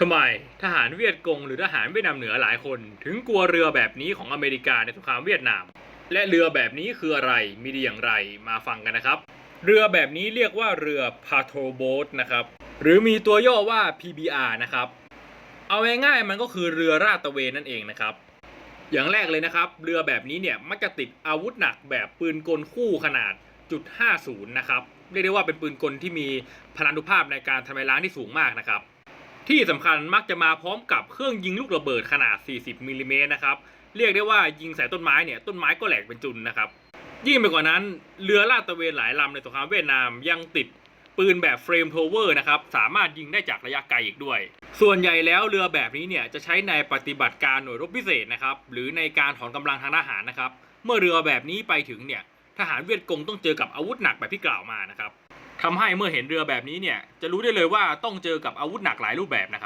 ทำไมทหารเวียดกงหรือทหารเวียดนามเหนือหลายคน ถึงกลัวเรือแบบนี้ของอเมริกาในสงครามเวียดนาม และเรือแบบนี้คืออะไรมีดีอย่างไรมาฟังกันนะครับ เรือแบบนี้เรียกว่าเรือ patrol boat นะครับหรือมีตัวย่อว่า PBR นะครับ เอาง่ายๆมันก็คือเรือลาดตระเวนนั่นเองนะครับ อย่างแรกเลยนะครับ เรือแบบนี้เนี่ยมักจะติดอาวุธหนักแบบปืนกลคู่ขนาดจุด50นะครับเรียกได้ว่าเป็นปืนกลที่มีพลานุภาพในการทำลายล้างที่สูงมากนะครับ ที่สำคัญมักจะมาพร้อมกับเครื่องยิงลูกระเบิดขนาด 40มิลลิเมตรนะครับ เรียกได้ว่ายิงใส่ต้นไม้เนี่ยต้นไม้ก็แหลกเป็นจุนนะครับ ยิ่งไปกว่านั้นเรือลาดตระเวนหลายลำในสงครามเวียดนามยังติดปืนแบบเฟรมโทเวอร์นะครับสามารถยิงได้จากระยะไกลอีกด้วย ส่วนใหญ่แล้วเรือแบบนี้เนี่ยจะใช้ในปฏิบัติการหน่วยรบพิเศษนะครับหรือในการถอนกำลังทางทหารนะครับ เมื่อเรือแบบนี้ไปถึงเนี่ยทหารเวียดกงต้องเจอกับอาวุธหนักแบบที่กล่าวมานะครับ ทำให้เมื่อเห็นเรือแบบนี้เนี่ยจะรู้ได้เลยว่าต้องเจอกับอาวุธหนักหลายรูปแบบนะครับ